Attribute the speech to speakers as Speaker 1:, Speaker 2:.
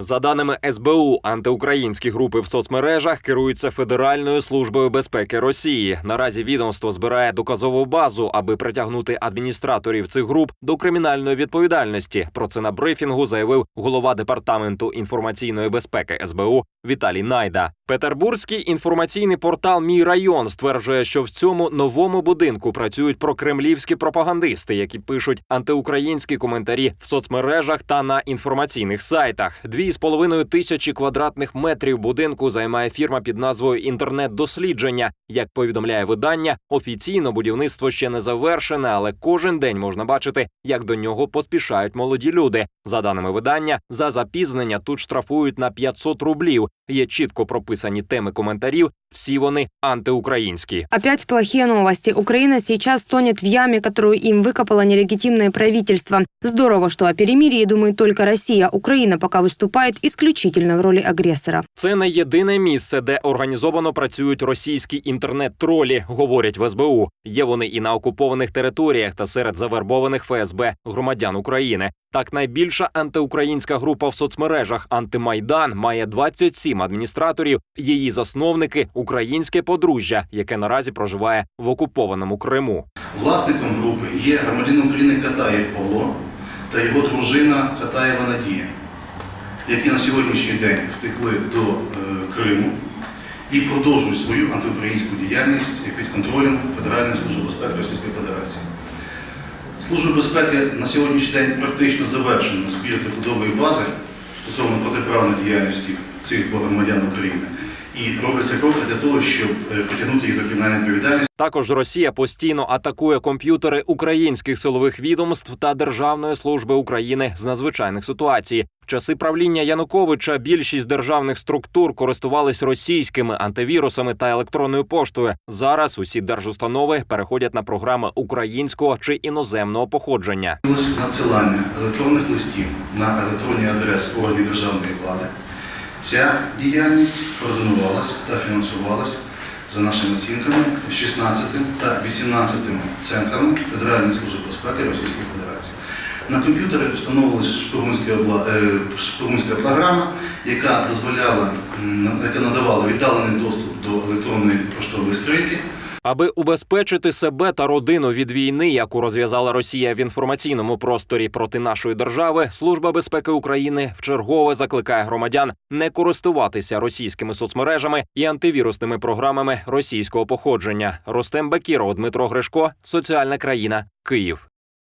Speaker 1: За даними СБУ, антиукраїнські групи в соцмережах керуються Федеральною службою безпеки Росії. Наразі відомство збирає доказову базу, аби притягнути адміністраторів цих груп до кримінальної відповідальності. Про це на брифінгу заявив голова департаменту інформаційної безпеки СБУ Віталій Найда. Петербурзький інформаційний портал Мій район стверджує, що в цьому новому будинку працюють прокремлівські пропагандисти, які пишуть антиукраїнські коментарі в соцмережах та на інформаційних сайтах. Дві з половиною тисячі квадратних метрів будинку займає фірма під назвою Інтернет-дослідження. Як повідомляє видання, офіційно будівництво ще не завершене, але кожен день можна бачити, як до нього поспішають молоді люди. За даними видання, за запізнення тут штрафують на 500 рублів. Є чітко прописані теми коментарів. Всі вони антиукраїнські.
Speaker 2: Опять плохие новости. Украина сейчас тонет в яме, которую им выкопало нелегитимное правительство. Здорово, что о перемирии думает только Россия. Украина пока выступает исключительно в роли агрессора.
Speaker 1: Це не єдине місце, де організовано працюють російські інтернет-тролі, говорять в СБУ. Є вони і на окупованих територіях та серед завербованих ФСБ громадян України. Так, найбільша антиукраїнська група в соцмережах Антимайдан має 27 адміністраторів. Її засновники українське подружжя, яке наразі проживає в окупованому Криму.
Speaker 3: Власником групи є громадянин України Катаєв Павло та його дружина Катаєва Надія, які на сьогоднішній день втекли до е, Криму і продовжують свою антиукраїнську діяльність під контролем Федеральної служби безпеки Російської Федерації. Служба безпеки на сьогоднішній день практично завершено збір та бази стосовно протиправної діяльності цих двох громадян України. І робиться кроки для того, щоб е, притягнути їх до кримінальної відповідальності.
Speaker 1: Також Росія постійно атакує комп'ютери українських силових відомств та Державної служби України з надзвичайних ситуацій. В часи правління Януковича більшість державних структур користувались російськими антивірусами та електронною поштою. Зараз усі держустанови переходять на програми українського чи іноземного походження.
Speaker 3: Надсилання електронних листів на електронні адреси органів державної влади. Ця діяльність координувалась та фінансувалась за нашими оцінками 16 та 18 центрами Федеральної служби безпеки Російської Федерації. На комп'ютери встановилася е, шпигунська програма, яка дозволяла, яка надавала віддалений доступ до електронної поштової скриньки.
Speaker 1: Аби убезпечити себе та родину від війни, яку розв'язала Росія в інформаційному просторі проти нашої держави, служба безпеки України вчергове закликає громадян не користуватися російськими соцмережами і антивірусними програмами російського походження. Ростем Бекіров, Дмитро Гришко, соціальна країна, Київ.